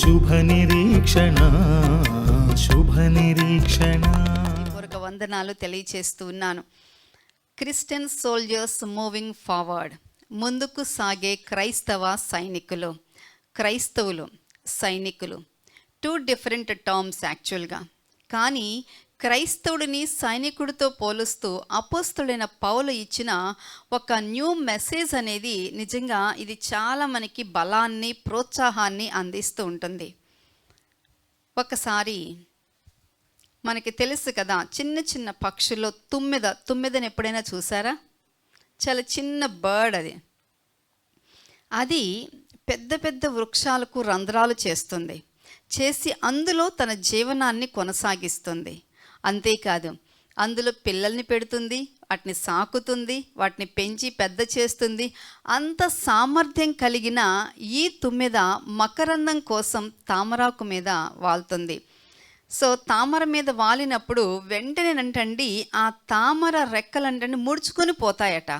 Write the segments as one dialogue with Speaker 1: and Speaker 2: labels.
Speaker 1: శుభ నిరీక్షణ శుభ నిరీక్షణ.
Speaker 2: పూర్వక వందనాలు తెలియచేస్తూ ఉన్నాను. క్రిస్టియన్ సోల్జర్స్ మూవింగ్ ఫార్వర్డ్ ముందుకు సాగే క్రైస్తవ సైనికులు క్రైస్తవులు సైనికులు. టూ డిఫరెంట్ టర్మ్స్ యాక్చువల్గా కానీ క్రైస్తవుడిని సైనికుడితో పోలుస్తూ అపోస్తుడైన పౌలు ఇచ్చిన ఒక న్యూ మెసేజ్ అనేది నిజంగా ఇది చాలా మనకి బలాన్ని ప్రోత్సాహాన్ని అందిస్తూ ఉంటుంది. ఒకసారి మనకి తెలుసు కదా చిన్న చిన్న పక్షుల్లో తుమ్మెద తుమ్మెదని ఎప్పుడైనా చూసారా? చాలా చిన్న బర్డ్ అది. అది పెద్ద పెద్ద వృక్షాలకు రంధ్రాలు చేస్తుంది. చేసి అందులో తన జీవనాన్ని కొనసాగిస్తుంది. అంతేకాదు అందులో పిల్లల్ని పెడుతుంది వాటిని సాకుతుంది వాటిని పెంచి పెద్ద చేస్తుంది. అంత సామర్థ్యం కలిగిన ఈ తుమ్మెద మకరందం కోసం తామరాకు మీద వాలుతుంది సో తామర మీద వాలినప్పుడు వెంటనేనంటండి ఆ తామర రెక్కలంటండి ముడుచుకొని పోతాయట.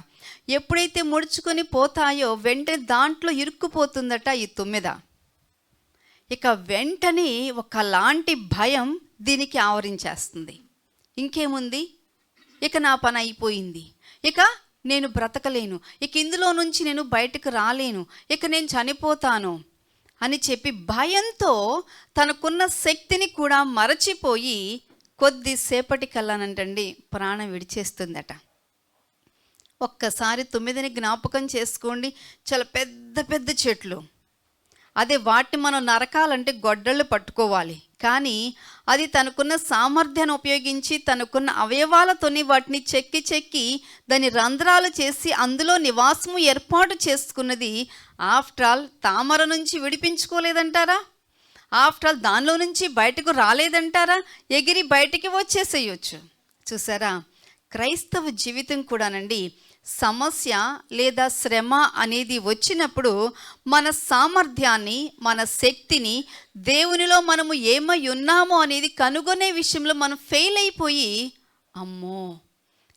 Speaker 2: ఎప్పుడైతే ముడుచుకొని పోతాయో వెంటనే దాంట్లో ఇరుక్కుపోతుందట ఈ తుమ్మెద. ఇక వెంటనే ఒకలాంటి భయం దీనికి ఆవరించేస్తుంది. ఇంకేముంది? ఇక నా పని అయిపోయింది. ఇక నేను బ్రతకలేను. ఇక ఇందులో నుంచి నేను బయటకు రాలేను. ఇక నేను చనిపోతాను అని చెప్పి భయంతో తనకున్న శక్తిని కూడా మరచిపోయి కొద్దిసేపటి కల్లానంటండి ప్రాణం విడిచేస్తుందట. ఒక్కసారి తొమ్మిదిని జ్ఞాపకం చేసుకోండి. చాలా పెద్ద పెద్ద చెట్లు. అదే వాటిని మనం నరకాలంటే గొడ్డళ్ళు పట్టుకోవాలి. కానీ అది తనకున్న సామర్థ్యాన్ని ఉపయోగించి తనకున్న అవయవాలతోని వాటిని చెక్కి చెక్కి దాని రంధ్రాలు చేసి అందులో నివాసము ఏర్పాటు చేసుకున్నది ఆఫ్టర్ ఆల్ తామర నుంచి విడిపించుకోలేదంటారా? ఆఫ్టర్ ఆల్ దానిలో నుంచి బయటకు రాలేదంటారా? ఎగిరి బయటికి వచ్చేసేయచ్చు. చూసారా? క్రైస్తవ జీవితం కూడానండి సమస్య లేదా శ్రమ అనేది వచ్చినప్పుడు మన సామర్థ్యాన్ని మన శక్తిని దేవునిలో మనము ఏమై ఉన్నామో అనేది కనుగొనే విషయంలో మనం ఫెయిల్ అయిపోయి అమ్మో!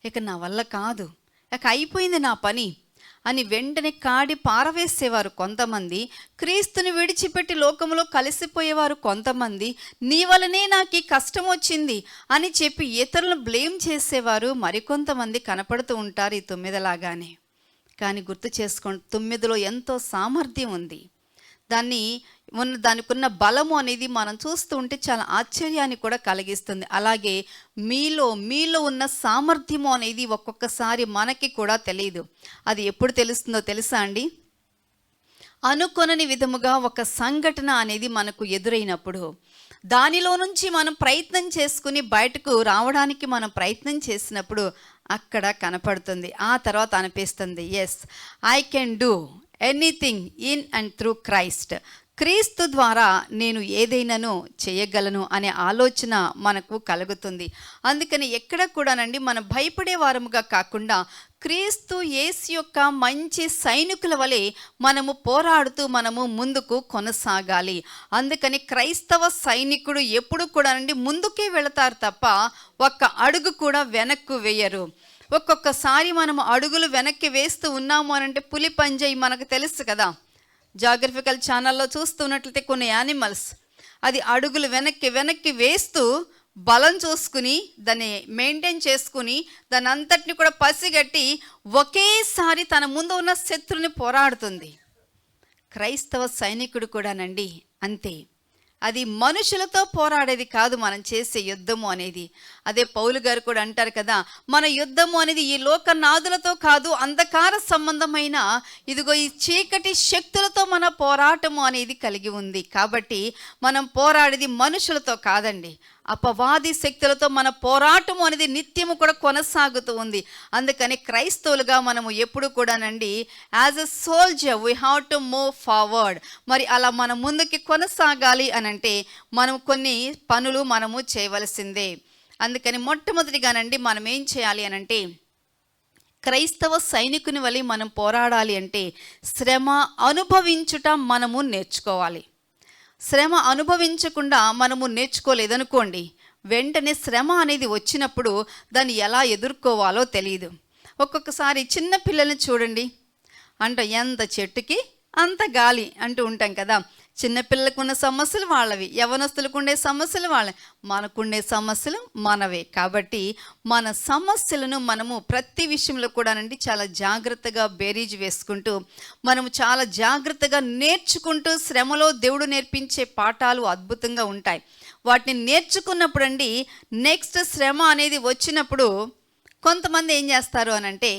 Speaker 2: ఇక నా వల్ల కాదు. ఇక అయిపోయింది నా పని. అని వెంటనే కాడి పారవేసేవారు కొంతమంది. క్రీస్తుని విడిచిపెట్టి లోకంలో కలిసిపోయేవారు కొంతమంది. నీ వలనే నాకు ఈ కష్టం వచ్చింది అని చెప్పి ఇతరులను బ్లేమ్ చేసేవారు మరికొంతమంది కనపడుతూ ఉంటారు ఈ తొమ్మిదిలాగానే. కానీ గుర్తు చేసుకోండి తొమ్మిదిలో ఎంతో సామర్థ్యం ఉంది. దాన్ని ఉన్న దానికి ఉన్న బలము అనేది మనం చూస్తూ ఉంటే చాలా ఆశ్చర్యాన్ని కూడా కలిగిస్తుంది. అలాగే మీలో మీలో ఉన్న సామర్థ్యము అనేది ఒక్కొక్కసారి మనకి కూడా తెలియదు అది ఎప్పుడు తెలుస్తుందో తెలుసా అండి? అనుకొనని విధముగా ఒక సంఘటన అనేది మనకు ఎదురైనప్పుడు దానిలో నుంచి మనం ప్రయత్నం చేసుకుని బయటకు రావడానికి మనం ప్రయత్నం చేసినప్పుడు అక్కడ కనపడుతుంది. ఆ తర్వాత అనిపిస్తుంది yes I can do anything in and through Christ క్రీస్తు ద్వారా నేను ఏదైనాను చేయగలను అనే ఆలోచన మనకు కలుగుతుంది. అందుకని ఎక్కడ కూడానండి మనం భయపడే వారముగా కాకుండా క్రీస్తు యేసు యొక్క మంచి సైనికుల వలె మనము పోరాడుతూ మనము ముందుకు కొనసాగాలి. అందుకని క్రైస్తవ సైనికుడు ఎప్పుడు కూడానండి ముందుకే వెళతారు తప్ప ఒక్క అడుగు కూడా వెనక్కు వేయరు. ఒక్కొక్కసారి మనము అడుగులు వెనక్కి వేస్తూ ఉన్నాము అని అంటే పులి పంజై మనకు తెలుసు కదా. జాగ్రఫికల్ ఛానల్లో చూస్తున్నట్లయితే కొన్ని యానిమల్స్. అది అడుగులు వెనక్కి వెనక్కి వేస్తూ బలం చూసుకుని దాన్ని మెయింటైన్ చేసుకుని దాని అంతటిని కూడా పసిగట్టి ఒకేసారి తన ముందు ఉన్న శత్రుని పోరాడుతుంది. క్రైస్తవ సైనికుడు కూడానండి అంతే. అది మనుషులతో పోరాడేది కాదు మనం చేసే యుద్ధము అనేది. అదే పౌలు గారు కూడా అంటారు కదా మన యుద్ధము అనేది ఈ లోక నాదులతో కాదు అంధకార సంబంధమైన ఇదిగో ఈ చీకటి శక్తులతో మన పోరాటము అనేది కలిగి ఉంది. కాబట్టి మనం పోరాడేది మనుషులతో కాదండి. అపవాది శక్తులతో మన పోరాటం అనేది నిత్యము కూడా కొనసాగుతూ ఉంది. అందుకని క్రైస్తవులుగా మనము ఎప్పుడు కూడానండి as a soldier we have to move forward మరి అలా మన ముందుకి కొనసాగాలి అని అంటే మనం కొన్ని పనులు మనము చేయవలసిందే. అందుకని మొట్టమొదటిగానండి మనం ఏం చేయాలి అనంటే క్రైస్తవ సైనికుని వలె మనం పోరాడాలి అంటే శ్రమ అనుభవించుట మనము నేర్చుకోవాలి. శ్రమ అనుభవించకుండా మనము నేర్చుకోలేదనుకోండి వెంటనే శ్రమ అనేది వచ్చినప్పుడు దాన్ని ఎలా ఎదుర్కోవాలో తెలియదు ఒక్కొక్కసారి చిన్న పిల్లల్ని చూడండి. అంట ఎంత చెట్టుకి అంత గాలి అంటూ ఉంటాం కదా. చిన్నపిల్లలకు ఉన్న సమస్యలు వాళ్ళవి యవనస్తులకు ఉండే సమస్యలు వాళ్ళవి. మనకుండే సమస్యలు మనవే. కాబట్టి మన సమస్యలను మనము ప్రతి విషయంలో కూడానండి చాలా జాగ్రత్తగా బేరీజ్ వేసుకుంటూ మనము చాలా జాగ్రత్తగా నేర్చుకుంటూ శ్రమలో దేవుడు నేర్పించే పాఠాలు అద్భుతంగా ఉంటాయి. వాటిని నేర్చుకున్నప్పుడు అండి నెక్స్ట్ శ్రమ అనేది వచ్చినప్పుడు కొంతమంది ఏం చేస్తారు అనంటే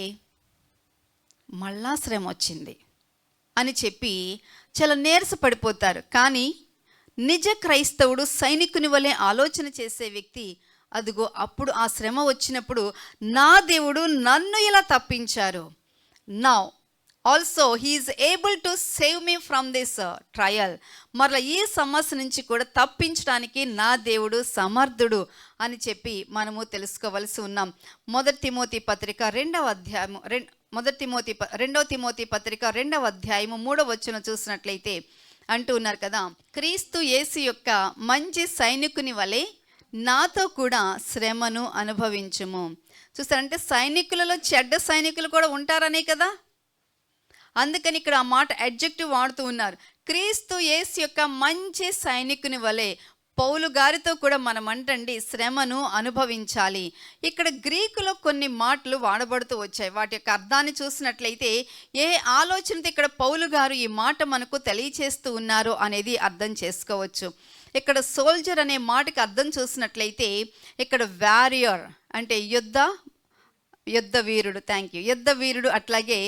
Speaker 2: మళ్ళా శ్రమ వచ్చింది అని చెప్పి చాలా నీరస పడిపోతారు. కానీ నిజ క్రైస్తవుడు సైనికుని వలె ఆలోచన చేసే వ్యక్తి అదిగో అప్పుడు ఆ శ్రమ వచ్చినప్పుడు నా దేవుడు నన్ను ఇలా తప్పించారు. నా also he is able to save me from this trial మరలా ఈ సమస్య నుంచి కూడా తప్పించడానికి నా దేవుడు సమర్థుడు అని చెప్పి మనము తెలుసుకోవలసి ఉన్నాం. మొదటి తిమోతి పత్రిక రెండవ అధ్యాయము రెం మొదటి తిమోతి ప- రెండవ తిమోతి పత్రిక రెండవ అధ్యాయము మూడవ వచ్చిన చూసినట్లయితే అంటూ ఉన్నారు కదా క్రీస్తు యేసు యొక్క మంచి సైనికుని వలె నాతో కూడా శ్రమను అనుభవించుము. చూస్తారంటే సైనికులలో చెడ్డ సైనికులు కూడా ఉంటారనే కదా? అందుకని ఇక్కడ ఆ మాట అడ్జెక్టివ్ వాడుతూ ఉన్నారు. క్రీస్తు యేసు యొక్క మంచి సైనికుని వలె పౌలు గారితో కూడా మనం అంటండి శ్రమను అనుభవించాలి. ఇక్కడ గ్రీకులో కొన్ని మాటలు వాడబడుతూ వచ్చాయి. వాటి యొక్క అర్థాన్ని చూసినట్లయితే ఏ ఆలోచనతో ఇక్కడ పౌలు గారు ఈ మాట మనకు తెలియచేస్తూ ఉన్నారు అనేది అర్థం చేసుకోవచ్చు. ఇక్కడ సోల్జర్ అనే మాటకి అర్థం చూసినట్లయితే ఇక్కడ వారియర్ అంటే యుద్ధ యుద్ధ వీరుడు థ్యాంక్ యూ యుద్ధ వీరుడు అట్లాగే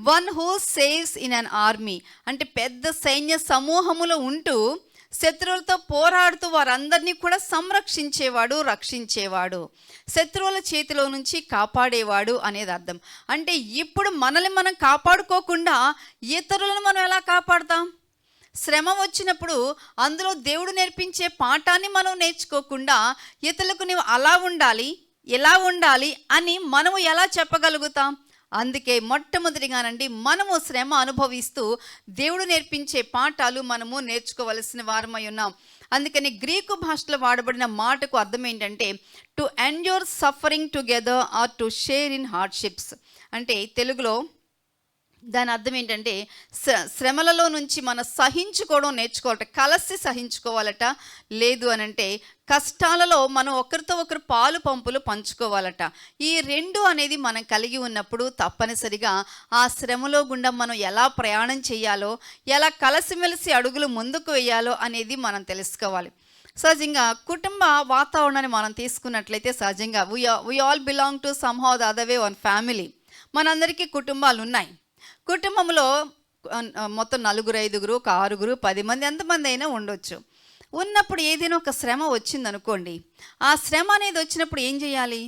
Speaker 2: one who saves in an army అంటే పెద్ద సైన్య సమూహములో ఉంటూ శత్రువులతో పోరాడుతూ వారందరినీ కూడా సంరక్షించేవాడు రక్షించేవాడు. శత్రువుల చేతిలో నుంచి కాపాడేవాడు అనేది అర్థం. అంటే ఇప్పుడు మనల్ని మనం కాపాడుకోకుండా ఇతరులను మనం ఎలా కాపాడతాం? శ్రమ వచ్చినప్పుడు అందులో దేవుడు నేర్పించే పాఠాన్ని మనం నేర్చుకోకుండా ఇతరులకు నీవు అలా ఉండాలి ఎలా ఉండాలి అని మనము ఎలా చెప్పగలుగుతాం? అందుకే మొట్టమొదటిగానండి మనము శ్రమ అనుభవిస్తూ దేవుడు నేర్పించే పాఠాలు మనము నేర్చుకోవలసిన వారమై ఉన్నాం. అందుకని గ్రీకు భాషలో వాడబడిన మాటకు అర్థం ఏంటంటే to endure suffering together or to share in hardships అంటే తెలుగులో దాని అర్థం ఏంటంటే శ్రమలలో నుంచి మనం సహించుకోవడం నేర్చుకోవాలట కలిసి సహించుకోవాలట. లేదు అని అంటే కష్టాలలో మనం ఒకరితో ఒకరు పాలు పంపులు పంచుకోవాలట. ఈ రెండు అనేది మనం కలిగి ఉన్నప్పుడు తప్పనిసరిగా ఆ శ్రమలో గుండా మనం ఎలా ప్రయాణం చేయాలో ఎలా కలిసిమెలిసి అడుగులు ముందుకు వేయాలో అనేది మనం తెలుసుకోవాలి. సహజంగా కుటుంబ వాతావరణాన్ని మనం తీసుకున్నట్లయితే సహజంగా we we all belong to somehow the other way one family మనందరికీ కుటుంబాలు ఉన్నాయి కుటుంబంలో మొత్తం నలుగురు ఐదుగురు ఒక ఆరుగురు పది మంది ఎంతమంది అయినా ఉండొచ్చు. ఉన్నప్పుడు ఏదైనా ఒక శ్రమ వచ్చిందనుకోండి ఆ శ్రమ అనేది వచ్చినప్పుడు ఏం చేయాలి?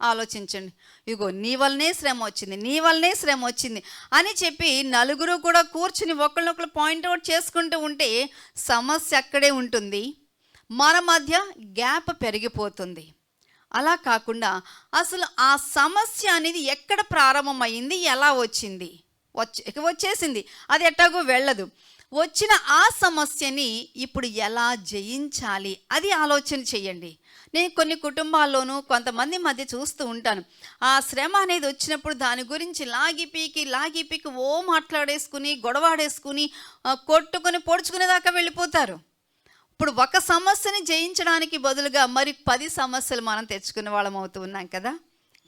Speaker 2: ఆలోచించండి. ఇగో నీ వల్లనే శ్రమ వచ్చింది నీ వల్లనే శ్రమ వచ్చింది అని చెప్పి నలుగురు కూడా కూర్చుని ఒకళ్ళనొకళ్ళు పాయింట్అవుట్ చేసుకుంటూ ఉంటే సమస్య అక్కడే ఉంటుంది. మన మధ్య గ్యాప్ పెరిగిపోతుంది. అలా కాకుండా అసలు ఆ సమస్య అనేది ఎక్కడ ప్రారంభమైంది ఎలా వచ్చింది? వచ్చి వచ్చేసింది. అది ఎట్టాగో వెళ్ళదు. వచ్చిన ఆ సమస్యని ఇప్పుడు ఎలా జయించాలి? అది ఆలోచన చేయండి. నేను కొన్ని కుటుంబాల్లోనూ కొంతమంది మధ్య చూస్తూ ఉంటాను. ఆ శ్రమ అనేది వచ్చినప్పుడు దాని గురించి లాగి పీకి లాగి పీకి ఓ మాట్లాడేసుకుని గొడవాడేసుకుని కొట్టుకుని పొడుచుకునే దాకా వెళ్ళిపోతారు. ఇప్పుడు ఒక సమస్యని జయించడానికి బదులుగా మరి పది సమస్యలు మనం తెచ్చుకునే వాళ్ళం అవుతూ ఉన్నాం కదా?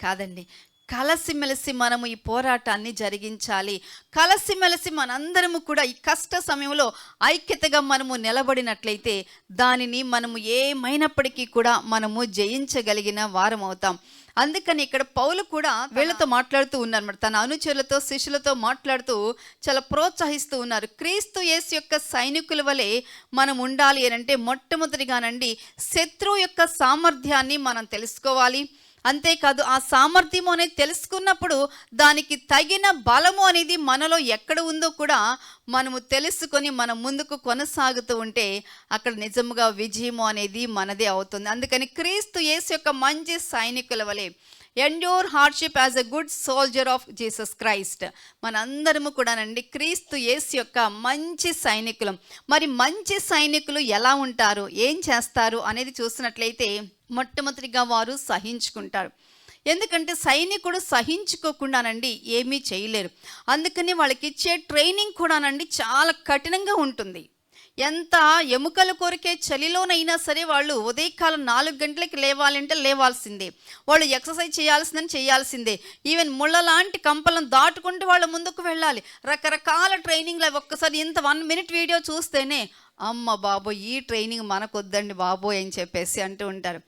Speaker 2: కాదండి. కలసిమెలిసి మనము ఈ పోరాటాన్ని జరిగించాలి. కలసిమెలిసి మనందరము కూడా ఈ కష్ట సమయంలో ఐక్యతగా మనము నిలబడినట్లయితే దానిని మనము ఏమైనప్పటికీ కూడా మనము జయించగలిగిన వారం అవుతాం. అందుకని ఇక్కడ పౌలు కూడా వీళ్ళతో మాట్లాడుతూ ఉన్నారు అనమాట తన అనుచరులతో శిష్యులతో మాట్లాడుతూ చాలా ప్రోత్సహిస్తూ ఉన్నారు. క్రీస్తు యేసు యొక్క సైనికుల వలె మనం ఉండాలి అని అంటే మొట్టమొదటిగానండి శత్రువు యొక్క సామర్థ్యాన్ని మనం తెలుసుకోవాలి. అంతేకాదు ఆ సామర్థ్యము అనేది తెలుసుకున్నప్పుడు దానికి తగిన బలము అనేది మనలో ఎక్కడ ఉందో కూడా మనము తెలుసుకొని మనం ముందుకు కొనసాగుతూ ఉంటే అక్కడ నిజముగా విజయము అనేది మనదే అవుతుంది. అందుకని క్రీస్తు యేసు యొక్క మంచి సైనికుల వలె endure hardship as a good soldier of Jesus Christ మనందరము కూడానండి క్రీస్తు యేసు యొక్క మంచి సైనికులం. మరి మంచి సైనికులు ఎలా ఉంటారు? ఏం చేస్తారు? అనేది చూసినట్లయితే మొట్టమొదటిగా వారు సహించుకుంటారు. ఎందుకంటే సైనికుడు సహించుకోకుండానండి ఏమీ చేయలేరు. అందుకని వాళ్ళకి ఇచ్చే ట్రైనింగ్ కూడానండి చాలా కఠినంగా ఉంటుంది. ఎంత ఎముకల కొరికే చలిలోనైనా సరే వాళ్ళు ఉదయకాలం నాలుగు గంటలకి లేవాలంటే లేవాల్సిందే. వాళ్ళు ఎక్సర్సైజ్ చేయాల్సిందని చేయాల్సిందే. ఈవెన్ ముళ్ళ లాంటి కంపలను దాటుకుంటూ వాళ్ళు ముందుకు వెళ్ళాలి. రకరకాల ట్రైనింగ్లు అవి ఒక్కసారి ఇంత వన్ మినిట్ వీడియో చూస్తేనే అమ్మ బాబోయ్ ఈ ట్రైనింగ్ మనకొద్దండి బాబోయ్ అని చెప్పేసి అంటూ ఉంటారు.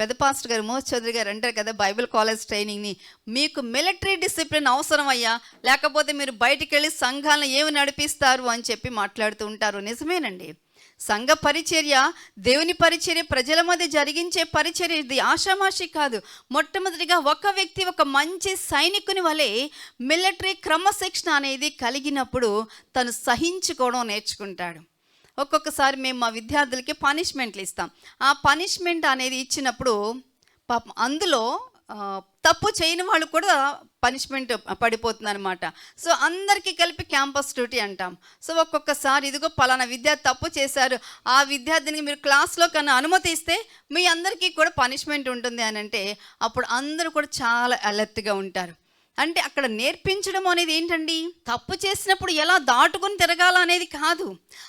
Speaker 2: పెద్ద పాస్టర్ గారు మోహన్ చౌదరి గారు అంటారు కదా బైబిల్ కాలేజ్ ట్రైనింగ్ని మీకు మిలిటరీ డిసిప్లిన్ అవసరం అయ్యా లేకపోతే మీరు బయటికి వెళ్ళి సంఘాలను ఏమి నడిపిస్తారు అని చెప్పి మాట్లాడుతూ ఉంటారు. నిజమేనండి. సంఘ పరిచర్య దేవుని పరిచర్య ప్రజల మధ్య జరిగించే పరిచర్య ఇది ఆషామాషి కాదు. మొట్టమొదటిగా ఒక వ్యక్తి ఒక మంచి సైనికుని వలె మిలిటరీ క్రమశిక్షణ అనేది కలిగినప్పుడు తను సహించుకోవడం నేర్చుకుంటాడు. ఒక్కొక్కసారి మేము మా విద్యార్థులకి పనిష్మెంట్లు ఇస్తాం. ఆ పనిష్మెంట్ అనేది ఇచ్చినప్పుడు పాపం అందులో తప్పు చేయని వాళ్ళు కూడా పనిష్మెంట్ పడిపోతుంది అనమాట సో అందరికీ కలిపి క్యాంపస్ డ్యూటీ అంటాం. సో ఒక్కొక్కసారి ఇదిగో పలానా విద్యార్థి తప్పు చేశారు. ఆ విద్యార్థిని మీరు క్లాస్లో కన్నా అనుమతి ఇస్తే మీ అందరికీ కూడా పనిష్మెంట్ ఉంటుంది అని అంటే అప్పుడు అందరూ కూడా చాలా అలర్ట్గా ఉంటారు. అంటే అక్కడ నేర్పించడం అనేది ఏంటండి? తప్పు చేసినప్పుడు ఎలా దాటుకుని తిరగాల అనేది కాదు.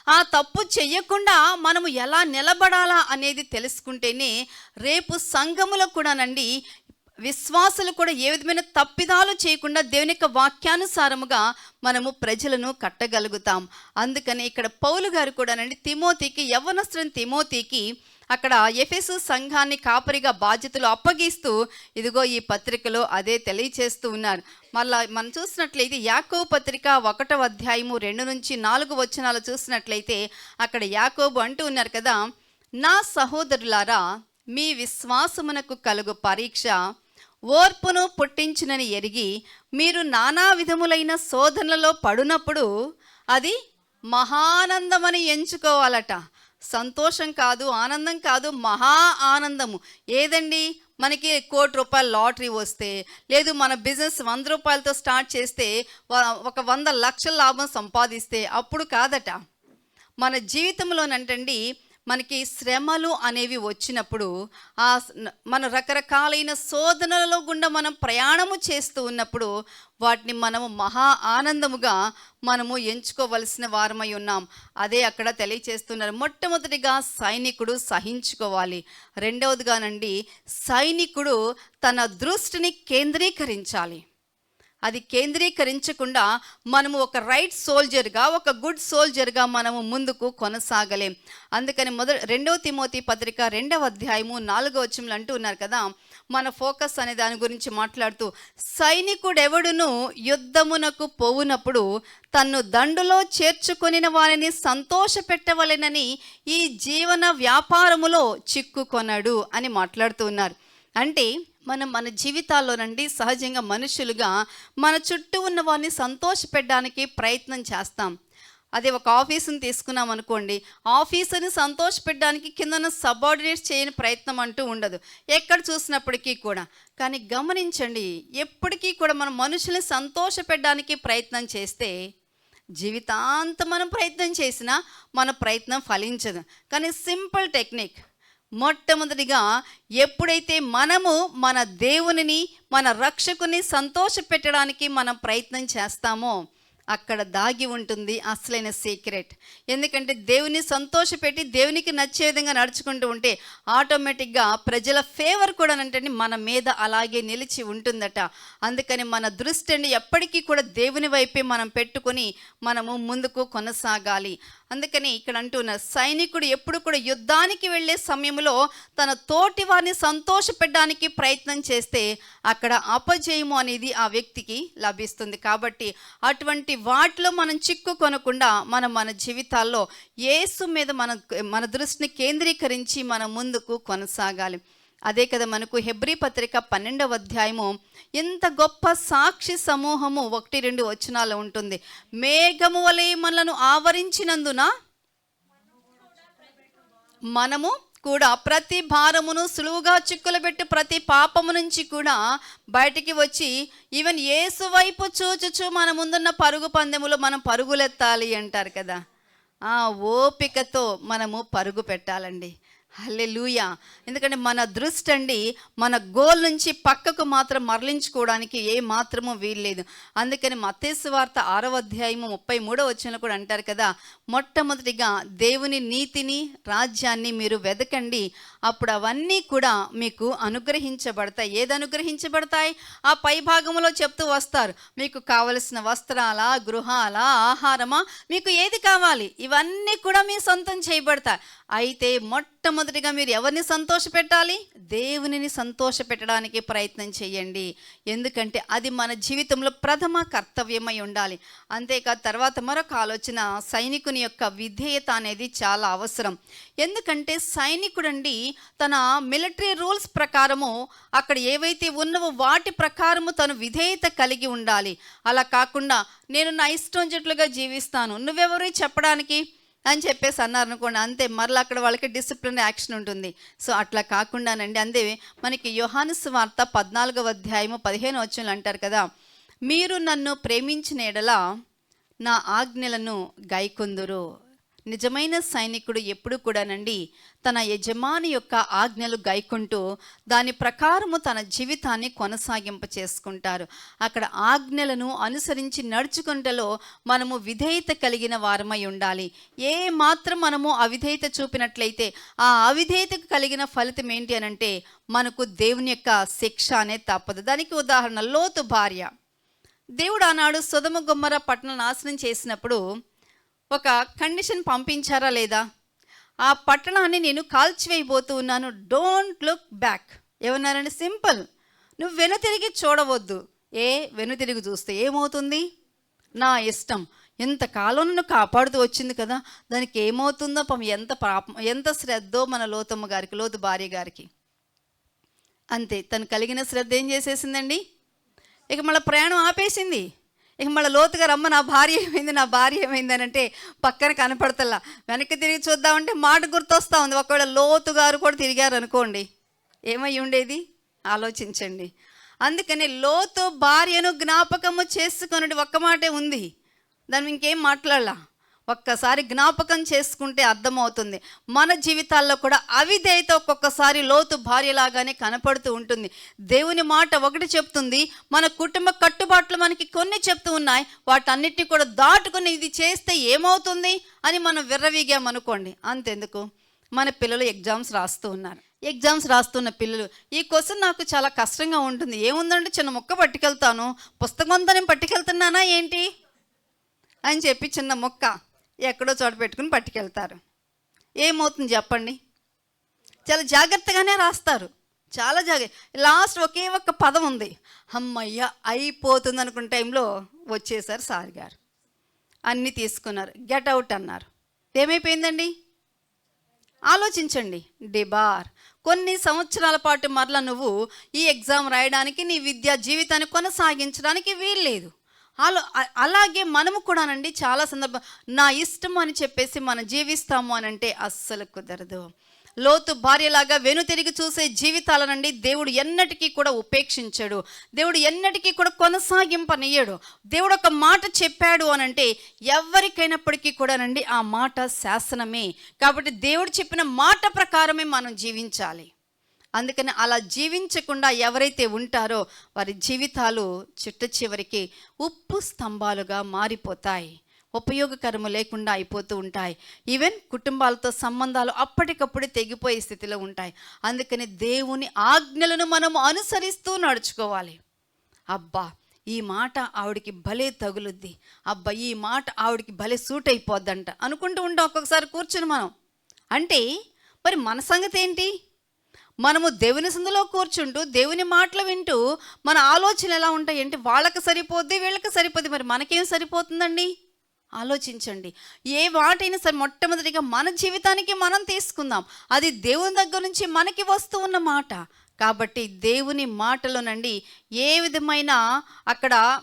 Speaker 2: ఆ తప్పు చెయ్యకుండా మనము ఎలా నిలబడాలా అనేది తెలుసుకుంటేనే రేపు సంఘములో కూడానండి విశ్వాసులు కూడా ఏ విధమైన తప్పిదాలు చేయకుండా దేవుని యొక్క వాక్యానుసారముగా మనము ప్రజలను కట్టగలుగుతాం. అందుకని ఇక్కడ పౌలు గారు కూడానండి తిమోతికి యవ్వనస్తుని తిమోతికి అక్కడ ఎఫెసు సంఘాన్ని కాపరిగా బాధ్యతలు అప్పగిస్తూ ఇదిగో ఈ పత్రికలో అదే తెలియచేస్తూ ఉన్నారు. మళ్ళా మనం చూసినట్లయితే యాకోబు పత్రిక ఒకటో అధ్యాయము రెండు నుంచి నాలుగు వచనాలు చూసినట్లయితే అక్కడ యాకోబు అంటూ ఉన్నారు కదా నా సహోదరులారా మీ విశ్వాసమునకు కలుగు పరీక్ష ఓర్పును పుట్టించునని ఎరిగి మీరు నానా విధములైన శోధనలలో పడునప్పుడు అది మహానందమని ఎంచుకోవాలట. సంతోషం కాదు ఆనందం కాదు మహా ఆనందము. ఏదండి? మనకి కోటి రూపాయల లాటరీ వస్తే లేదు మన బిజినెస్ వంద రూపాయలతో స్టార్ట్ చేస్తే ఒక వంద లక్షల లాభం సంపాదిస్తే అప్పుడు కాదట. మన జీవితంలోనంటండి మనకి శ్రమలు అనేవి వచ్చినప్పుడు ఆ మన రకరకాలైన శోధనలలో గుండా మనం ప్రయాణము చేస్తూ ఉన్నప్పుడు వాటిని మనము మహా ఆనందముగా మనము ఎంచుకోవలసిన వారమై ఉన్నాం. అదే అక్కడ తెలియచేస్తున్నారు. మొట్టమొదటిగా సైనికుడు సహించుకోవాలి. రెండవదిగానండి సైనికుడు తన దృష్టిని కేంద్రీకరించాలి. అది కేంద్రీకరించకుండా మనము ఒక రైట్ సోల్జర్గా ఒక గుడ్ సోల్జర్గా మనము ముందుకు కొనసాగలేం. అందుకని మొదట రెండవ తిమోతి పత్రిక రెండవ అధ్యాయము నాలుగవ వచనంలో అంటూ ఉన్నారు కదా మన ఫోకస్ అనే దాని గురించి మాట్లాడుతూ సైనికుడెవడును యుద్ధమునకు పోవునప్పుడు తన్ను దండులో చేర్చుకొనిన వారిని సంతోషపెట్టవలెనని ఈ జీవన వ్యాపారములో చిక్కుకొనడు అని మాట్లాడుతూ ఉన్నారు. అంటే మనం మన జీవితాల్లోనండి సహజంగా మనుషులుగా మన చుట్టూ ఉన్న వారిని సంతోషపెట్టడానికి ప్రయత్నం చేస్తాం. అదే ఒక ఆఫీసుని తీసుకున్నాం అనుకోండి ఆఫీసుని సంతోషపెట్టడానికి కిందన సబార్డినేట్ చేయని ప్రయత్నం అంటూ ఉండదు ఎక్కడ చూసినప్పటికీ కూడా. కానీ గమనించండి ఎప్పటికీ కూడా మనం మనుషుల్ని సంతోషపెట్టడానికి ప్రయత్నం చేస్తే జీవితాంతం మనం ప్రయత్నం చేసినా మన ప్రయత్నం ఫలించదు. కానీ సింపుల్ టెక్నిక్ మొట్టమొదటిగా ఎప్పుడైతే మనము మన దేవునిని మన రక్షకుని సంతోష పెట్టడానికి మనం ప్రయత్నం చేస్తామో అక్కడ దాగి ఉంటుంది అసలైన సీక్రెట్. ఎందుకంటే దేవుని సంతోషపెట్టి దేవునికి నచ్చే విధంగా నడుచుకుంటూ ఉంటే ఆటోమేటిక్గా ప్రజల ఫేవర్ కూడా అంటే మన మీద అలాగే నిలిచి ఉంటుందట. అందుకని మన దృష్టిని ఎప్పటికీ కూడా దేవుని వైపే మనం పెట్టుకొని మనము ముందుకు కొనసాగాలి. అందుకని ఇక్కడ అంటున్న సైనికుడు ఎప్పుడు కూడా యుద్ధానికి వెళ్ళే సమయంలో తన తోటి వారిని సంతోషపెట్టడానికి ప్రయత్నం చేస్తే అక్కడ అపజయము అనేది ఆ వ్యక్తికి లభిస్తుంది. కాబట్టి అటువంటి వాటిలో మనం చిక్కు కొనకుండా మనం మన జీవితాల్లో యేసు మీద మన మన దృష్టిని కేంద్రీకరించి మనం ముందుకు కొనసాగాలి. అదే కదా మనకు హెబ్రీ పత్రిక పన్నెండవ అధ్యాయము. ఎంత గొప్ప సాక్షి సమూహము. ఒకటి రెండు వచనాలు ఉంటుంది. మేఘము వలె మనలను ఆవరించినందున మనము కూడా ప్రతి భారమును సులువుగా చిక్కులు పెట్టి ప్రతి పాపము నుంచి కూడా బయటికి వచ్చి ఈవెన్ ఏసు వైపు చూచుచు మన ముందున్న పరుగు పందెములో మనం పరుగులెత్తాలి అంటారు కదా. ఆ ఓపికతో మనము పరుగు పెట్టాలండి. హల్లెలూయా. ఎందుకంటే మన దృష్టి అండి మన గోల్ నుంచి పక్కకు మాత్రం మరలించుకోవడానికి ఏ మాత్రమూ వీల్లేదు అందుకని మత్తేసు వార్త ఆరవ అధ్యాయము ముప్పై మూడో వచ్చిన కూడా అంటారు కదా మొట్టమొదటిగా దేవుని నీతిని రాజ్యాన్ని మీరు వెదకండి. అప్పుడు అవన్నీ కూడా మీకు అనుగ్రహించబడతాయి. ఏది అనుగ్రహించబడతాయి? ఆ పై భాగంలో చెప్తూ వస్తారు. మీకు కావలసిన వస్త్రాల గృహాల ఆహారమా? మీకు ఏది కావాలి? ఇవన్నీ కూడా మీ సొంతం చేయబడతాయి. అయితే మొట్టమొదటిగా మీరు ఎవరిని సంతోషపెట్టాలి? దేవునిని సంతోషపెట్టడానికి ప్రయత్నం చేయండి. ఎందుకంటే అది మన జీవితంలో ప్రథమ కర్తవ్యమై ఉండాలి. అంతేకాదు తర్వాత మరొక ఆలోచన సైనికుని యొక్క విధేయత అనేది చాలా అవసరం. ఎందుకంటే సైనికుడండి తన మిలిటరీ రూల్స్ ప్రకారము అక్కడ ఏవైతే ఉన్నవో వాటి ప్రకారము తను విధేయత కలిగి ఉండాలి. అలా కాకుండా నేను నా ఇష్టం చెట్లుగా జీవిస్తాను. నువ్వెవరు చెప్పడానికి? అని చెప్పేసి అన్నారు అనుకోండి అంతే. మరలా అక్కడ వాళ్ళకి డిసిప్లిన్ యాక్షన్ ఉంటుంది. సో అట్లా కాకుండానండి అంతే. మనకి యోహానుస్ వార్త పద్నాలుగవ అధ్యాయము పదిహేను వచ్చులు అంటారు కదా మీరు నన్ను ప్రేమించిన ఎడల నా ఆజ్ఞలను గైకొందురు. నిజమైన సైనికుడు ఎప్పుడు కూడానండి తన యజమాని యొక్క ఆజ్ఞలు గైకుంటూ దాని ప్రకారము తన జీవితాన్ని కొనసాగింప చేసుకుంటారు. అక్కడ ఆజ్ఞలను అనుసరించి నడుచుకుంటలో మనము విధేయత కలిగిన వారమై ఉండాలి. ఏ మాత్రం మనము అవిధేయత చూపినట్లయితే ఆ అవిధేయతకు కలిగిన ఫలితం ఏంటి అనంటే మనకు దేవుని యొక్క శిక్ష అనేది తప్పదు. దానికి ఉదాహరణ లోతు భార్య. దేవుడు ఆనాడు సుధమ గుమ్మర పట్టణం నాశనం చేసినప్పుడు ఒక కండిషన్ పంపించారా లేదా? ఆ పట్టణాన్ని నేను కాల్చివేయబోతూ ఉన్నాను. Don't look back. ఏమన్నారంటే సింపుల్. నువ్వు వెనుతిరిగి చూడవద్దు. ఏ వెనుతిరిగి చూస్తే ఏమవుతుంది? నా ఇష్టం. ఎంతకాలం నన్ను కాపాడుతూ వచ్చింది కదా. దానికి ఏమవుతుందో పాపం ఎంత పాపం ఎంత శ్రద్ధో మన లోతమ్మ గారికి లోతు భార్య గారికి. అంతే. తను కలిగిన శ్రద్ధ ఏం చేసేసిందండి? ఇక మళ్ళీ ప్రయాణం ఆపేసింది. ఇక మళ్ళీ లోతుగా రమ్మ నా భార్య ఏమైంది నా భార్య ఏమైంది అని అంటే పక్కన కనపడతల్లా వెనక్కి తిరిగి చూద్దామంటే మాట గుర్తొస్తా ఉంది. ఒకవేళ లోతు గారు కూడా తిరిగారు అనుకోండి ఏమై ఉండేది? ఆలోచించండి. అందుకని లోతు భార్యను జ్ఞాపకము చేసుకున్నది ఒక్క మాటే ఉంది. దాన్ని ఇంకేం మాట్లాడలా? ఒక్కసారి జ్ఞాపకం చేసుకుంటే అర్థమవుతుంది. మన జీవితాల్లో కూడా అవిధేయత ఒక్కొక్కసారి లోతు భార్యలాగానే కనపడుతూ ఉంటుంది. దేవుని మాట ఒకటి చెప్తుంది మన కుటుంబ కట్టుబాట్లు మనకి కొన్ని చెప్తూ ఉన్నాయి వాటన్నిటిని కూడా దాటుకుని ఇది చేస్తే ఏమవుతుంది అని మనం విర్రవీగామనుకోండి అంతెందుకు? మన పిల్లలు ఎగ్జామ్స్ రాస్తూ ఉన్నారు. ఎగ్జామ్స్ రాస్తున్న పిల్లలు ఈ క్వశ్చన్ నాకు చాలా కష్టంగా ఉంటుంది. ఏముందంటే చిన్న మొక్క పట్టుకెళ్తాను. పుస్తకం అంతా నేను పట్టుకెళ్తున్నానా ఏంటి? అని చెప్పి చిన్న మొక్క. ఎక్కడో చోట పెట్టుకుని పట్టుకెళ్తారు. ఏమవుతుంది చెప్పండి? చాలా జాగ్రత్తగానే రాస్తారు. చాలా జాగ్రత్త లాస్ట్ ఒకే ఒక్క పదం ఉంది. అమ్మయ్య అయిపోతుంది అనుకున్న టైంలో వచ్చేసారు సార్ గారు. అన్నీ తీసుకున్నారు. గెట్ అవుట్ అన్నారు. ఏమైపోయిందండి? ఆలోచించండి. డిబార్. కొన్ని సంవత్సరాల పాటు మరలా నువ్వు ఈ ఎగ్జామ్ రాయడానికి నీ విద్యా జీవితాన్ని కొనసాగించడానికి వీల్లేదు. అలా అలాగే మనము కూడానండి చాలా సందర్భం నా ఇష్టం అని చెప్పేసి మనం జీవిస్తాము అని అంటే అస్సలు కుదరదు. లోతు భార్యలాగా వెనుతిరిగి చూసే జీవితాలనండి దేవుడు ఎన్నటికీ కూడా ఉపేక్షించాడు. దేవుడు ఎన్నటికీ కూడా కొనసాగింపనియ్యాడు. దేవుడు ఒక మాట చెప్పాడు అని అంటే ఎవరికైనప్పటికీ కూడానండి ఆ మాట శాసనమే. కాబట్టి దేవుడు చెప్పిన మాట ప్రకారమే మనం జీవించాలి. అందుకని అలా జీవించకుండా ఎవరైతే ఉంటారో వారి జీవితాలు చిట్ట చివరికి ఉప్పు స్తంభాలుగా మారిపోతాయి. ఉపయోగకరము లేకుండా అయిపోతూ ఉంటాయి. ఈవెన్ కుటుంబాలతో సంబంధాలు అప్పటికప్పుడు తెగిపోయే స్థితిలో ఉంటాయి. అందుకని దేవుని ఆజ్ఞలను మనము అనుసరిస్తూ నడుచుకోవాలి. అబ్బా ఈ మాట ఆవిడికి భలే తగులుద్ది. అబ్బా ఈ మాట ఆవిడికి భలే సూట్ అయిపోద్దంట అనుకుంటూ ఉంటాం ఒక్కొక్కసారి కూర్చుని మనం. అంటే మరి మన సంగతి ఏంటి? మనము దేవుని సందులో కూర్చుంటూ దేవుని మాటలు వింటూ మన ఆలోచనలు ఎలా ఉంటాయి అంటే వాళ్ళకి సరిపోద్ది వీళ్ళకి సరిపోద్ది. మరి మనకేం సరిపోతుందండి? ఆలోచించండి. ఏ వాటైనా సరే మొట్టమొదటిగా మన జీవితానికి మనం తీసుకుందాం. అది దేవుని దగ్గర నుంచి మనకి వస్తూ ఉన్న మాట. కాబట్టి దేవుని మాటలోనండి ఏ విధమైన అక్కడ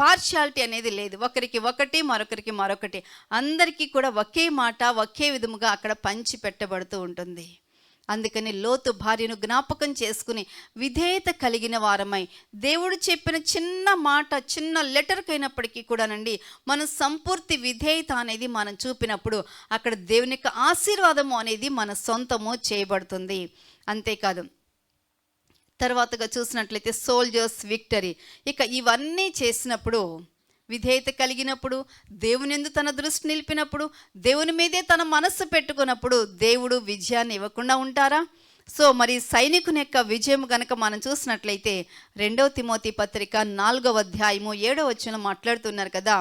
Speaker 2: పార్షియాలిటీ అనేది లేదు. ఒకరికి ఒకటి మరొకరికి మరొకటి. అందరికీ కూడా ఒకే మాట ఒకే విధముగా అక్కడ పంచి పెట్టబడుతూ ఉంటుంది. అందుకని లోతు భార్యను జ్ఞాపకం చేసుకుని విధేయత కలిగిన వారమై దేవుడు చెప్పిన చిన్న మాట చిన్న లెటర్కైనప్పటికీ కూడానండి మనం సంపూర్తి విధేయత అనేది మనం చూపినప్పుడు అక్కడ దేవుని యొక్క ఆశీర్వాదము అనేది మన సొంతము చేయబడుతుంది. అంతేకాదు తర్వాతగా చూసినట్లయితే సోల్జర్స్ విక్టరీ ఇక ఇవన్నీ చేసినప్పుడు విధేయత కలిగినప్పుడు దేవుని ఎందు తన దృష్టి నిలిపినప్పుడు దేవుని మీదే తన మనస్సు పెట్టుకున్నప్పుడు దేవుడు విజయాన్ని ఇవ్వకుండా ఉంటారా? సో మరి సైనికుని యొక్క విజయం గనక మనం చూసినట్లయితే రెండవ తిమోతి పత్రిక నాలుగవ అధ్యాయము ఏడవ వచ్చిన మాట్లాడుతున్నారు కదా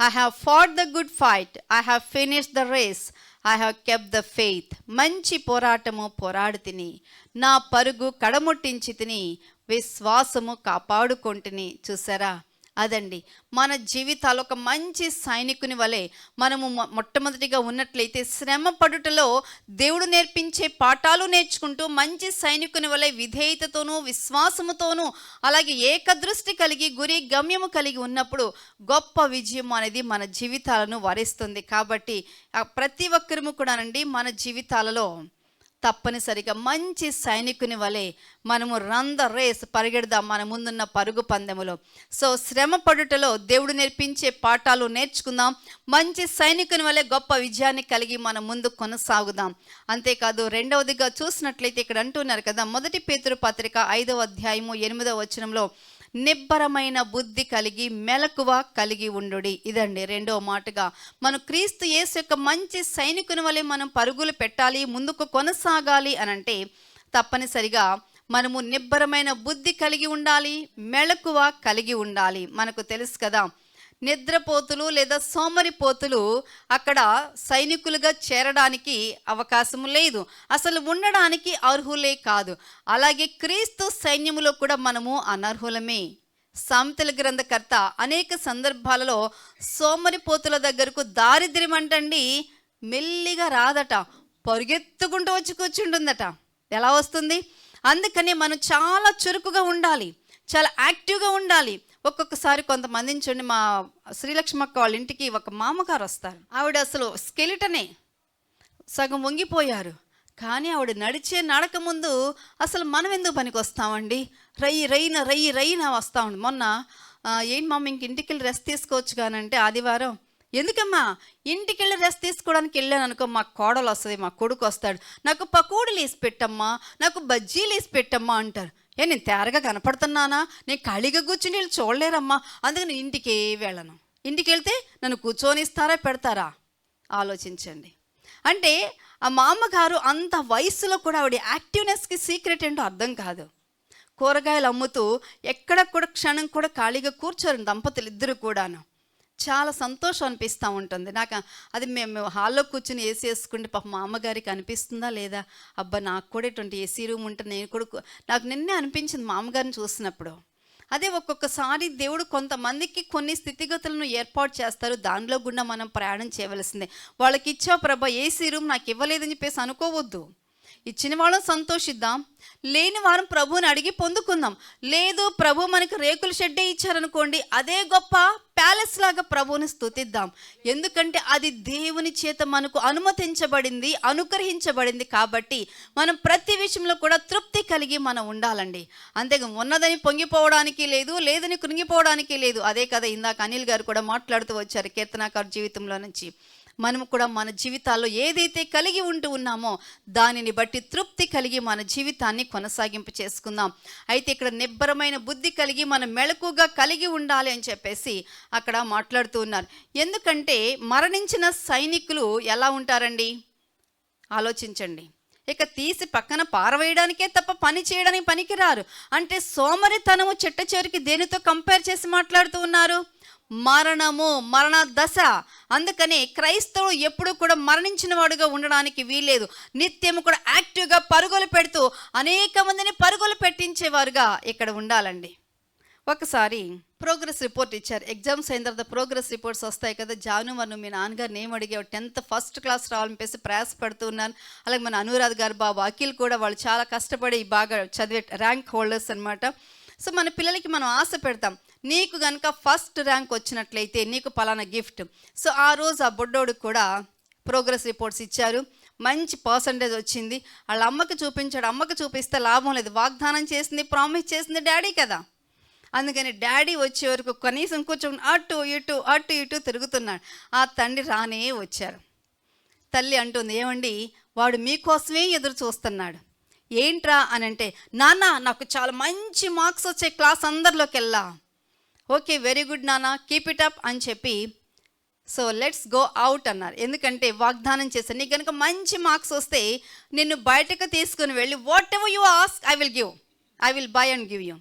Speaker 2: I have fought the good fight I have finish the race I have kept the faith మంచి పోరాటము పోరాడు తిని నా పరుగు కడముట్టించి తిని విశ్వాసము కాపాడుకొంటిని. చూసారా? అదండి. మన జీవితాలు ఒక మంచి సైనికుని వలె మనము మొట్టమొదటిగా ఉన్నట్లయితే శ్రమ పడుటలో దేవుడు నేర్పించే పాఠాలు నేర్చుకుంటూ మంచి సైనికుని వలె విధేయతతోనూ విశ్వాసముతోనూ అలాగే ఏకదృష్టి కలిగి గురి గమ్యము కలిగి ఉన్నప్పుడు గొప్ప విజయం అనేది మన జీవితాలను వరిస్తుంది. కాబట్టి ప్రతి ఒక్కరము కూడానండి మన జీవితాలలో తప్పనిసరిగా మంచి సైనికుని వలె మనము రంధ రేస్ పరిగెడదాం మన ముందున్న పరుగు పందెములో. సో శ్రమ పడుటలో దేవుడు నేర్పించే పాఠాలు నేర్చుకుందాం. మంచి సైనికుని వలె గొప్ప విజయాన్ని కలిగి మనం ముందు కొనసాగుదాం. అంతేకాదు రెండవదిగా చూసినట్లయితే ఇక్కడ అంటున్నారు కదా మొదటి పేతురు పత్రిక ఐదవ అధ్యాయము ఎనిమిదవ వచనంలో నిబ్బరమైన బుద్ధి కలిగి మెలకువ కలిగి ఉండుడి. ఇదండి రెండవ మాటగా. మనం క్రీస్తు యేసు యొక్క మంచి సైనికుని వలె మనం పరుగులు పెట్టాలి ముందుకు కొనసాగాలి అని అంటే తప్పనిసరిగా మనము నిబ్బరమైన బుద్ధి కలిగి ఉండాలి మెలకువ కలిగి ఉండాలి. మనకు తెలుసు కదా నిద్రపోతులు లేదా సోమరిపోతులు అక్కడ సైనికులుగా చేరడానికి అవకాశం లేదు. అసలు ఉండడానికి అర్హులే కాదు. అలాగే క్రీస్తు సైన్యములో కూడా మనము అనర్హులమే. సామెతల గ్రంథకర్త అనేక సందర్భాలలో సోమరిపోతుల దగ్గరకు దారిద్ర్యం అంటండి మెల్లిగా రాదట. పరుగెత్తుకుంటూ వచ్చి కూర్చుంటుందట. ఎలా వస్తుంది? అందుకని మనం చాలా చురుకుగా ఉండాలి. చాలా యాక్టివ్గా ఉండాలి. ఒక్కొక్కసారి కొంతమందిని చూడండి మా శ్రీలక్ష్మక్క వాళ్ళ ఇంటికి ఒక మామగారు వస్తారు. ఆవిడ అసలు స్కెలిటనే సగం వంగిపోయారు. కానీ ఆవిడ నడిచే నడక ముందు అసలు మనం ఎందుకు పనికి వస్తామండి రయ్యి రయ్యిన రయ్యి రయ్యిన వస్తామండి మొన్న ఏం మమ్మ ఇంక ఇంటికి వెళ్ళి రెస్ట్ తీసుకోవచ్చు కానంటే ఆదివారం ఎందుకమ్మా? ఇంటికి వెళ్ళి రెస్ట్ తీసుకోవడానికి వెళ్ళాను అనుకో మా కోడలు వస్తుంది మా కొడుకు వస్తాడు. నాకు పకోడీలు వేసి పెట్టమ్మా నాకు బజ్జీలు వేసి పెట్టమ్మా అంటారు. ఏ నేను తేరగా కనపడుతున్నానా? నేను ఖాళీగా కూర్చుని వీళ్ళు చూడలేరమ్మా. అందుకని నేను ఇంటికి వెళ్ళను. ఇంటికి వెళ్తే నన్ను కూర్చొనిస్తారా పెడతారా? ఆలోచించండి. అంటే ఆ మామగారు అంత వయసులో కూడా ఆవిడ యాక్టివ్నెస్కి సీక్రెట్ ఏంటో అర్థం కాదు. కూరగాయలు అమ్ముతూ ఎక్కడ కూడా క్షణం కూడా ఖాళీగా కూర్చోరు దంపతులు ఇద్దరు కూడాను. చాలా సంతోషం అనిపిస్తూ ఉంటుంది. నాకు అది మేము హాల్లో కూర్చుని ఏసీ వేసుకుంటే పాప మా అమ్మగారికి అనిపిస్తుందా లేదా? అబ్బా నాకు కూడా ఇటువంటి ఏసీ రూమ్ ఉంటే నేను కూడా నాకు నిన్నే అనిపించింది మా అమ్మగారిని చూసినప్పుడు. అదే ఒక్కొక్కసారి దేవుడు కొంతమందికి కొన్ని స్థితిగతులను ఏర్పాటు చేస్తారు. దానిలో గుండా మనం ప్రయాణం చేయవలసిందే. వాళ్ళకి ఇచ్చా ప్రభ ఏసీ రూమ్ నాకు ఇవ్వలేదని చెప్పేసి అనుకోవద్దు. ఇచ్చిన వాళ్ళం సంతోషిద్దాం. లేని వారం ప్రభువుని అడిగి పొందుకుందాం. లేదు ప్రభు మనకి రేకుల షెడ్డే ఇచ్చారనుకోండి అదే గొప్ప ప్యాలెస్ లాగా ప్రభువుని స్థుతిద్దాం ఎందుకంటే అది దేవుని చేత మనకు అనుమతించబడింది అనుగ్రహించబడింది కాబట్టి మనం ప్రతి విషయంలో కూడా తృప్తి కలిగి మనం ఉండాలండి. అంతేగా ఉన్నదని పొంగిపోవడానికి లేదు లేదని కృంగిపోవడానికి లేదు. అదే కదా ఇందాక అనిల్ గారు కూడా మాట్లాడుతూ వచ్చారు కీర్తనాకారు జీవితంలో నుంచి. మనము కూడా మన జీవితాల్లో ఏదైతే కలిగి ఉంటూ ఉన్నామో దానిని బట్టి తృప్తి కలిగి మన జీవితాన్ని కొనసాగింపు చేసుకుందాం. అయితే ఇక్కడ నిబ్బరమైన బుద్ధి కలిగి మనం మెళకుగా కలిగి ఉండాలి అని చెప్పేసి అక్కడ మాట్లాడుతూ ఉన్నారు. ఎందుకంటే మరణించిన సైనికులు ఎలా ఉంటారండి? ఆలోచించండి. ఇక తీసి పక్కన పారవేయడానికే తప్ప పని చేయడానికి పనికిరారు. అంటే సోమరితనము చెట్ట చివరికి దేనితో కంపేర్ చేసి మాట్లాడుతూ ఉన్నారు? మరణము మరణ దశ అందుకని క్రైస్తవుడు ఎప్పుడు కూడా మరణించిన వాడుగా ఉండడానికి వీల్లేదు. నిత్యము కూడా యాక్టివ్గా పరుగులు పెడుతూ అనేక మందిని పరుగులు పెట్టించేవారుగా ఇక్కడ ఉండాలండి. ఒకసారి ప్రోగ్రెస్ రిపోర్ట్ ఇచ్చారు. ఎగ్జామ్స్ అయిన తర్వాత ప్రోగ్రెస్ రిపోర్ట్స్ వస్తాయి కదా. జాను మను మీ నాన్నగారు ఏం అడిగావు. టెన్త్ ఫస్ట్ క్లాస్ రావాలని చెప్పేసి ప్రయాస పడుతున్నాను అలాగే మన అనురాధ్ గారు బాబు అఖిల్ కూడా వాళ్ళు చాలా కష్టపడి బాగా చదివే ర్యాంక్ హోల్డర్స్ అన్నమాట. సో మన పిల్లలకి మనం ఆశ పెడతాం. నీకు కనుక ఫస్ట్ ర్యాంక్ వచ్చినట్లయితే నీకు పలానా గిఫ్ట్ సో ఆ రోజు ఆ బుడ్డోడికి కూడా ప్రోగ్రెస్ రిపోర్ట్స్ ఇచ్చారు. మంచి పర్సంటేజ్ వచ్చింది. వాళ్ళ అమ్మకి చూపించాడు. అమ్మకి చూపిస్తే లాభం లేదు. వాగ్దానం చేసింది ప్రామిస్ చేసింది డాడీ కదా. అందుకని డాడీ వచ్చే వరకు కనీసం కూర్చొని అటు ఇటు అటు ఇటు తిరుగుతున్నాడు. ఆ తండ్రి రానే వచ్చారు. తల్లి అంటుంది ఏమండి వాడు మీకోసమే ఎదురు చూస్తున్నాడు. ఏంట్రా అని అంటే నాన్న నాకు చాలా మంచి మార్క్స్ వచ్చే క్లాస్ అందరిలోకి వెళ్ళా ఓకే వెరీ గుడ్ నానా కీప్ ఇట్ అప్ అని చెప్పి సో లెట్స్ గో అవుట్ అన్నారు. ఎందుకంటే వాగ్దానం చేశాను నీకు కనుక మంచి మార్క్స్ వస్తే నిన్ను బయటకు తీసుకుని వెళ్ళి whatever you ask I will give I will buy and give you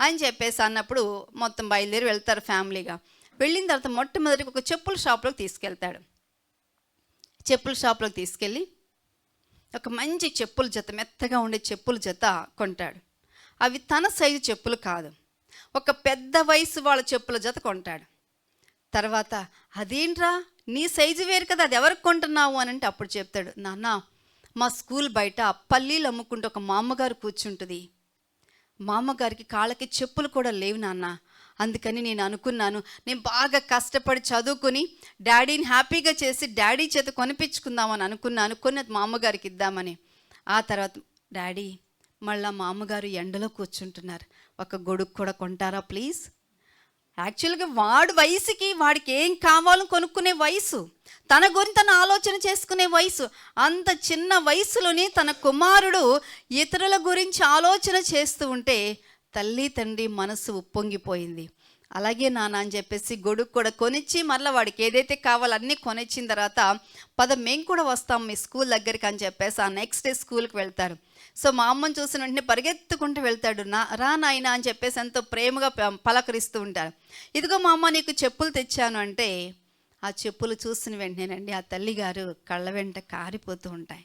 Speaker 2: అని చెప్పేసి అన్నప్పుడు మొత్తం బయలుదేరి వెళ్తారు ఫ్యామిలీగా. వెళ్ళిన తర్వాత మొట్టమొదటి ఒక చెప్పుల షాప్లోకి తీసుకెళ్తాడు. చెప్పుల షాప్లోకి తీసుకెళ్ళి ఒక మంచి చెప్పుల జత మెత్తగా ఉండే చెప్పుల జత కొంటాడు. అవి తన సైజు చెప్పులు కాదు. ఒక పెద్ద వయసు వాళ్ళ చెప్పుల జత కొంటాడు. తర్వాత అదేంట్రా? నీ సైజు వేరు కదా అది ఎవరికి కొంటున్నావు? అని అంటే అప్పుడు చెప్తాడు నాన్న మా స్కూల్ బయట పల్లీలు అమ్ముకుంటూ ఒక మామగారు కూర్చుంటుంది. మామగారికి కాళ్ళకి చెప్పులు కూడా లేవు నాన్న. అందుకని నేను అనుకున్నాను నేను బాగా కష్టపడి చదువుకుని డాడీని హ్యాపీగా చేసి డాడీ చేత కొనిపించుకుందామని అనుకున్నాను కొన్ని మా అమ్మగారికి ఇద్దామని. ఆ తర్వాత డాడీ మళ్ళా మా అమ్మగారు ఎండలో కూర్చుంటున్నారు. ఒక గొడుగు కూడా కొంటారా ప్లీజ్? యాక్చువల్గా వాడు వయసుకి వాడికి ఏం కావాలో కొనుక్కునే వయసు తన గురించి తన ఆలోచన చేసుకునే వయసు అంత చిన్న వయసులోనే తన కుమారుడు ఇతరుల గురించి ఆలోచన చేస్తూ ఉంటే తల్లి తండ్రి మనసు ఉప్పొంగిపోయింది. అలాగే నాన్న అని చెప్పేసి గొడుగు కూడా కొనిచ్చి మళ్ళీ వాడికి ఏదైతే కావాలో అన్నీ కొనిచ్చిన తర్వాత పద మేము కూడా వస్తాం మీ స్కూల్ దగ్గరికి అని చెప్పేసి ఆ నెక్స్ట్ డే స్కూల్కి వెళ్తారు. సో మా అమ్మని చూసిన వెంటనే పరిగెత్తుకుంటూ వెళ్తాడు. నా రా నాయనా అని చెప్పేసి ఎంతో ప్రేమగా ప- పలకరిస్తూ ఉంటారు. ఇదిగో మా అమ్మ నీకు చెప్పులు తెచ్చాను అంటే ఆ చెప్పులు చూసిన వెంటనేనండి ఆ తల్లిగారు కళ్ళ వెంట కారిపోతూ ఉంటాయి.